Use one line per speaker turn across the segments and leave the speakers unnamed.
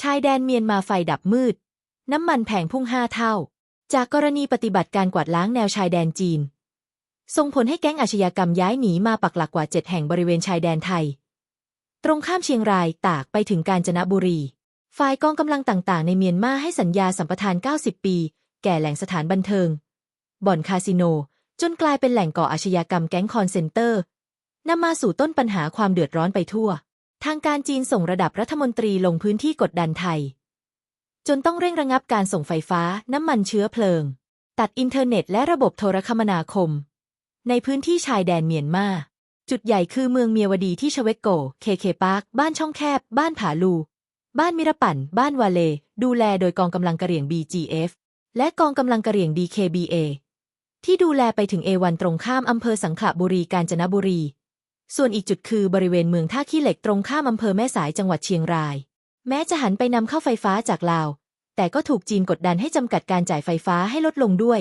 ชายแดนเมียนมาไฟดับมืด น้ำมันแพงพุ่งห้าเท่า จากกรณีปฏิบัติการกวาดล้างแนวชายแดนจีน ส่งผลให้แก๊งอาชญากรรมย้ายหนีมาปักหลักกว่าเจ็ดแห่งบริเวณชายแดนไทย ตรงข้ามเชียงรายตากไปถึงกาญจนบุรี ฝ่ายกองกำลังต่างๆ ในเมียนมาให้สัญญาสัมปทาน 90 ปี แก่แหล่งสถานบันเทิง บ่อนคาสิโน จนกลายเป็นแหล่งก่ออาชญากรรมแก๊งคอนเซนเตอร์นำมาสู่ต้นปัญหาความเดือดร้อนไปทั่ว ทางการจีนส่งระดับรัฐมนตรีลงพื้นที่กดดันไทย จนต้องเร่งระงับการส่งไฟฟ้าน้ำมันเชื้อเพลิง ตัดอินเทอร์เน็ตและระบบโทรคมนาคม ในพื้นที่ชายแดนเมียนมาจุดใหญ่คือเมืองเมียวดีที่ชเวกโก เคเคปาร์ค บ้านช่องแคบ บ้านผาลู บ้านมิรปั่น บ้านวาเล ดูแลโดยกองกำลังกระเหรี่ยง BGF และกองกำลังกระเหรี่ยง DKBA ที่ดูแลไปถึงเอวันตรงข้ามอำเภอสังขละบุรีกาญจนบุรี ส่วนอีกจุดคือบริเวณเมืองท่าขี้เหล็กตรงข้ามอำเภอแม่สายจังหวัดเชียงราย แม้จะหันไปนำเข้าไฟฟ้าจากลาว แต่ก็ถูกจีนกดดันให้จำกัดการจ่ายไฟฟ้าให้ลดลงด้วย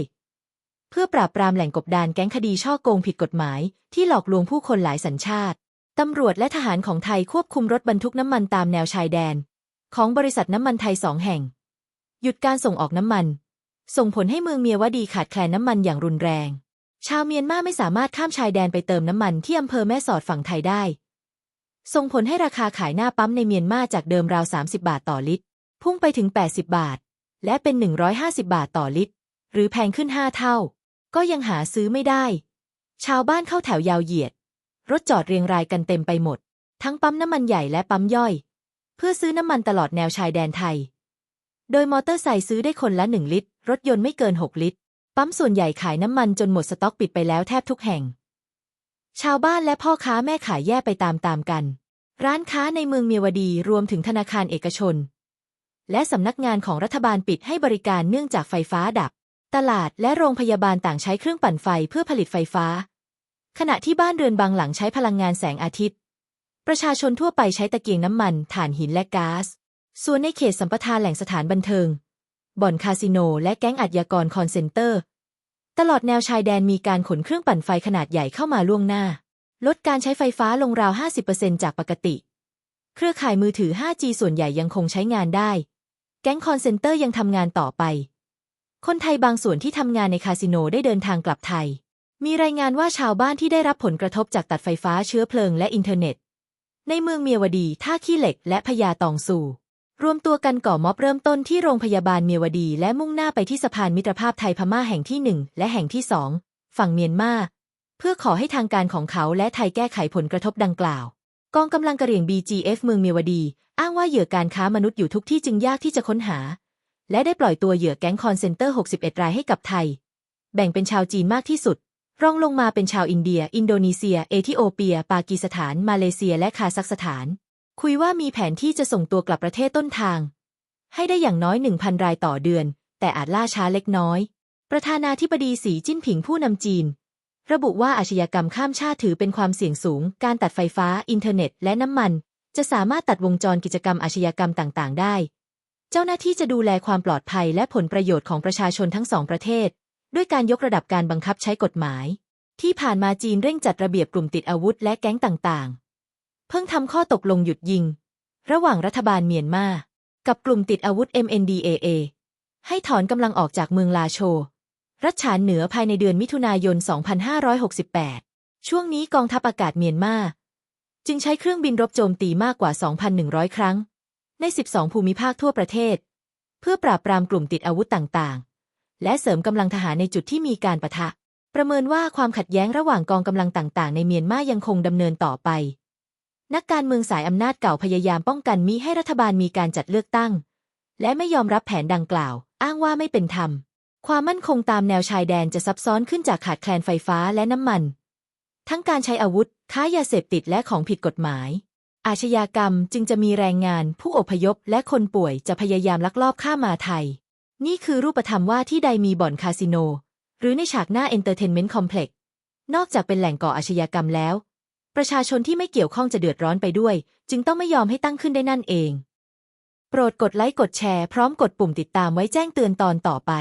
เพื่อปราบปรามแหล่งกบดานแก๊งคดีช่อโกงผิดกฎหมาย ที่หลอกลวงผู้คนหลายสัญชาติตำรวจและทหารของไทยควบคุมรถบรรทุกน้ำมันตามแนวชายแดน ของบริษัทน้ำมันไทยสองแห่ง หยุดการส่งออกน้ำมัน ส่งผลให้เมืองเมียวดีขาดแคลนน้ำมันอย่างรุนแรง ชาวเมียนมาไม่สามารถข้ามชายแดนไปเติมน้ำมันที่อำเภอแม่สอดฝั่งไทยได้ ส่งผลให้ราคาขายหน้าปั๊มในเมียนมาจากเดิมราว 30 บาทต่อลิตร พุ่งไปถึง 80 บาท และเป็น 150 บาทต่อลิตร หรือแพงขึ้น 5 เท่า ก็ยังหาซื้อไม่ได้ ชาวบ้านเข้าแถวยาวเหยียด รถจอดเรียงรายกันเต็มไปหมด ทั้งปั๊มน้ำมันใหญ่และปั๊มย่อย เพื่อซื้อน้ำมันตลอดแนวชายแดนไทย โดยมอเตอร์ไซค์ซื้อได้คนละ 1 ลิตร รถยนต์ไม่เกิน 6 ลิตร ปั๊มส่วนใหญ่ขายน้ำมันจนหมดสต็อกปิดไปแล้วแทบทุกแห่ง ชาวบ้านและพ่อค้าแม่ขายแย่ไปตามๆกัน ร้านค้าในเมืองเมียวดีรวมถึงธนาคารเอกชน และสำนักงานของรัฐบาลปิดให้บริการเนื่องจากไฟฟ้าดับ ตลาดและโรงพยาบาลต่างใช้เครื่องปั่นไฟเพื่อผลิตไฟฟ้า ขณะที่บ้านเรือนบางหลังใช้พลังงานแสงอาทิตย์ ประชาชนทั่วไปใช้ตะเกียงน้ำมัน ถ่านหินและก๊าซส่วนในเขตสัมปทานแหล่งสถานบันเทิง บ่อนคาสิโน และแก๊งอัจยากรคอนเซนเตอร์ ตลอดแนวชายแดนมีการขนเครื่องปั่นไฟขนาดใหญ่เข้ามาล่วงหน้า ลดการใช้ไฟฟ้าลงราว 50%จากปกติ เครือข่ายมือถือ 5G ส่วนใหญ่ยังคงใช้งานได้ แก๊งคอนเซนเตอร์ยังทำงานต่อไป คนไทยบางส่วนที่ทำงานในคาสิโนได้เดินทางกลับไทย มีรายงานว่าชาวบ้านที่ได้รับผลกระทบจากตัดไฟฟ้าเชื้อเพลิงและอินเทอร์เน็ต ในเมืองเมียวดี ท่าขี้เหล็ก และพญาตองซู รวมตัวกันก่อม็อบเริ่มต้นที่โรงพยาบาลเมียวดี และมุ่งหน้าไปที่สะพานมิตรภาพไทยพม่าแห่งที่หนึ่งและแห่งที่สองฝั่งเมียนมาเพื่อขอให้ทางการของเขาและไทยแก้ไขผลกระทบดังกล่าว กองกำลังกระเหรี่ยง BGF เมืองเมียวดี อ้างว่าเหยื่อการค้ามนุษย์อยู่ทุกที่จึงยากที่จะค้นหา และได้ปล่อยตัวเหยื่อแก๊งคอนเซนเตอร์ 61 รายให้กับไทย แบ่งเป็นชาวจีนมากที่สุด รองลงมาเป็นชาวอินเดีย อินโดนีเซีย เอธิโอเปีย ปากีสถาน มาเลเซีย และคาซัคสถาน คุยว่ามีแผนที่จะส่งตัวกลับประเทศต้นทาง ให้ได้อย่างน้อย 1,000 รายต่อเดือน แต่อาจล่าช้าเล็กน้อย ประธานาธิบดีสีจิ้นผิงผู้นำจีน ระบุว่าอาชญากรรมข้ามชาติถือเป็นความเสี่ยงสูง การตัดไฟฟ้า อินเทอร์เน็ต และน้ำมัน จะสามารถตัดวงจรกิจกรรมอาชญากรรมต่าง ๆ ได้ เจ้าหน้าที่จะดูแลความปลอดภัยและผลประโยชน์ของประชาชนทั้งสองประเทศ ด้วยการยกระดับการบังคับใช้กฎหมาย ที่ผ่านมาจีนเร่งจัดระเบียบกลุ่มติดอาวุธและแก๊งต่าง ๆ เพิ่งทำข้อตกลงหยุดยิง ระหว่างรัฐบาลเมียนมา กับกลุ่มติดอาวุธ MNDAA ให้ถอนกำลังออกจากเมืองลาโช รัชฉานเหนือภายในเดือนมิถุนายน 2568 ช่วงนี้กองทัพอากาศเมียนมา จึงใช้เครื่องบินรบโจมตีมากกว่า 2,100 ครั้ง ใน 12 ภูมิภาคทั่วประเทศ เพื่อปราบปรามกลุ่มติดอาวุธต่างๆ และเสริมกำลังทหารในจุดที่มีการปะทะ ประเมินว่าความขัดแย้งระหว่างกองกำลังต่างๆ ในเมียนมายังคงดำเนินต่อไป นักการเมืองสายอำนาจเก่าพยายามป้องกันมิให้รัฐบาลมีการจัดเลือกตั้ง และไม่ยอมรับแผนดังกล่าว อ้างว่าไม่เป็นธรรม ความมั่นคงตามแนวชายแดนจะซับซ้อนขึ้นจากขาดแคลนไฟฟ้าและน้ำมัน ทั้งการใช้อาวุธ ค้ายาเสพติดและของผิดกฎหมาย อาชญากรรมจึงจะมีแรงงาน ผู้อพยพและคนป่วยจะพยายามลักลอบข้ามาไทย นี่คือรูปธรรมว่าที่ใดมีบ่อนคาสิโน หรือในฉากหน้าเอนเตอร์เทนเมนต์คอมเพล็กซ์นอกจากเป็นแหล่งก่ออาชญากรรมแล้ว ประชาชนที่ไม่เกี่ยวข้องจะเดือดร้อนไปด้วย จึงต้องไม่ยอมให้ตั้งขึ้นได้นั่นเอง โปรดกดไลค์กดแชร์พร้อมกดปุ่มติดตามไว้แจ้งเตือนตอนต่อไป